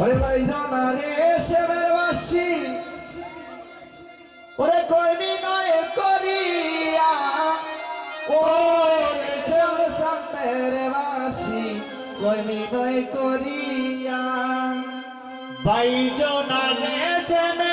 ওরে ভাই জানারে শ্যামের বাসি। ওরে কই বিনয় করিয়া। ও শ্যাম শান্তের বাসি কই বিনয় করিয়া। ভাই জানারে শ্যামের